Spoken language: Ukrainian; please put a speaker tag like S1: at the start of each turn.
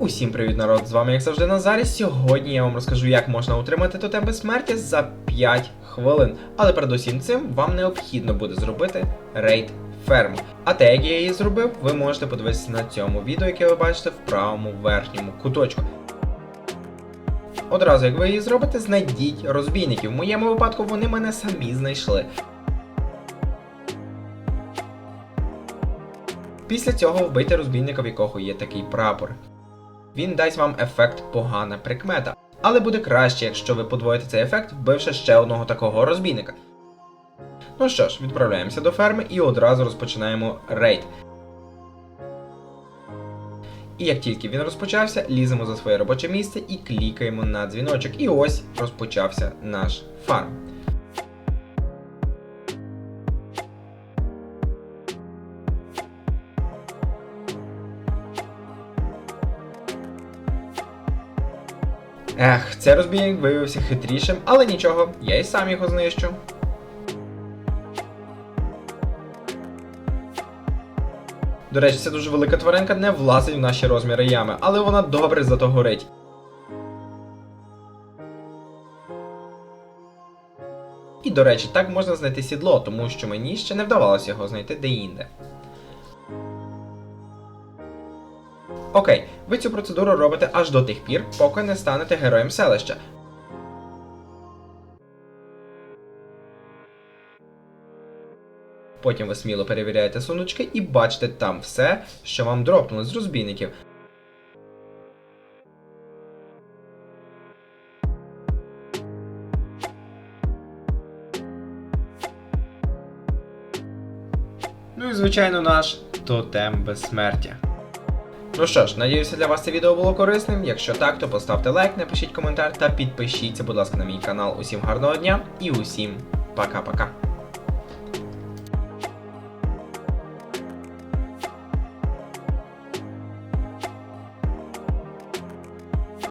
S1: Усім привіт, народ! З вами, як завжди, Назарі. Сьогодні я вам розкажу, як можна отримати тотем безсмертя за 5 хвилин. Але передусім цим вам необхідно буде зробити рейд ферму. А те, як я її зробив, ви можете подивитися на цьому відео, яке ви бачите в правому верхньому куточку. Одразу, як ви її зробите, знайдіть розбійників. В моєму випадку вони мене самі знайшли. Після цього вбийте розбійника, в якого є такий прапор. Він дасть вам ефект погана прикмета. Але буде краще, якщо ви подвоїте цей ефект, вбивши ще одного такого розбійника. Ну що ж, відправляємося до ферми і одразу розпочинаємо рейд. І як тільки він розпочався, ліземо за своє робоче місце і клікаємо на дзвіночок. І ось розпочався наш фарм. Ех, цей розбійник виявився хитрішим, але нічого, я і сам його знищу. До речі, ця дуже велика тваринка не влазить в наші розміри ями, але вона добре зато горить. І, до речі, так можна знайти сідло, тому що мені ще не вдавалося його знайти де-інде. Окей, ви цю процедуру робите аж до тих пір, поки не станете героєм селища. Потім ви сміло перевіряєте сундучки і бачите там все, що вам дропнули з розбійників. Ну і звичайно наш тотем безсмертя. Ну що ж, надіюся, для вас це відео було корисним. Якщо так, то поставте лайк, напишіть коментар та підпишіться, будь ласка, на мій канал. Усім гарного дня і усім пока-пока.